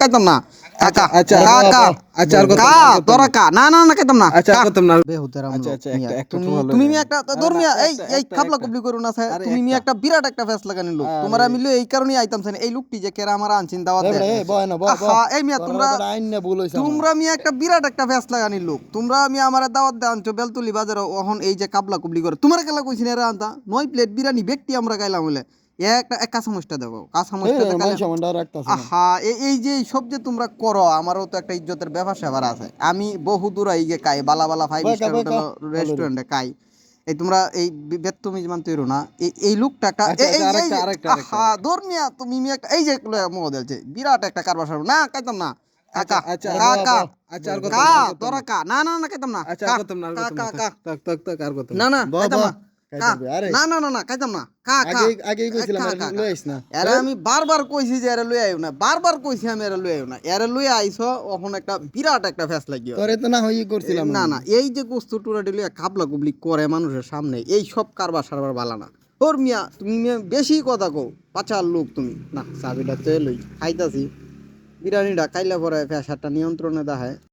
কাইতাম না। কাকা আচ্ছা, কাকা আচ্ছা, কা তোরা কা। না না না কাইতাম না। আচ্ছা, আর না? বেহুতের আচ্ছা, আচ্ছা, একটা- তুমি তো ভালো তুমি লাগে। মিয়া একটা ধর্মিয়া এই একটা- এই খাবলা একটা। কবলি করুন আছে তুমি মিয়া একটা। একটা বিরাট একটা ফেস লাগানি লোক তোমার আমি এই কারণে আইতাম এই লোকটি যে কেরা আমার আনছিন দাওয়াত এই মিয়া তোমরা। তোমরা মিয়া একটা বিরাট একটা ফেস লাগানি লোক তোমরা আমার দাওয়াত আনছো বেলতুলি বাজারে। ওহন এই যে কাবলা কুবলি করে। তোমার কেলা কইছিন এরা আনতা? নয় প্লেট বিরিয়ানি ব্যক্তি আমরা খাইলাম হলে এক কাঁচামচটা দেখো এই কাঁচামচটা রে, মান সম্মানটা রাখতাছে না। আহা এই এই যে সব যে তোমরা করো আমারও তো একটা ইজ্জতের ব্যাপার স্যাপার আছে। আমি বহু দূর এই যে খাই বালা বালা ফাইভ স্টার বয়কা। রেস্টুরেন্টে খাই। এই তোমরা এই বেত্তমিজ মান তৈরো না। এই লোকটা আচ্ছা, আচ্ছা, আহা ধর্মিয়া তুমি একটা এই যে মো দিলছে। বিরাট একটা কারবার সারবো না খাইতাম না। কাকা আচ্ছা, কাকা। আচ্ছা, কা না, তোরা কা। না না না খাইতাম না। আচ্ছা না, কত কা না? কা থাক, থাক, থাক, আর কত না না না বাহ, কা, খাইতাম রে, আরে। না না না না খাইতাম না। কা কা। আগেই- আগেই কইছিলাম, কা, এর কা, লই আইস না। এরা আমি বারবার কইছি যে এরা লই আইও না বারবার কইছি আমি এরা লই আইও না। এরা লই আইছো এখন একটা বিরাট একটা ফ্যাস লাগিও তোরে তো না হই করছিলাম না না এই যে কস্তু টুরা ডিলে কাবলা কুবলি করে মানুষের সামনে এই সব কারবার সারবার বালা না। ওর মিয়া তুমি বেশি কথা কও পাচার লোক তুমি। না চাবিটা তো লই খাইতাছি। বিরিয়ানিটা খাইলে পরে ফ্যাসারটা নিয়ন্ত্রণে দেখায়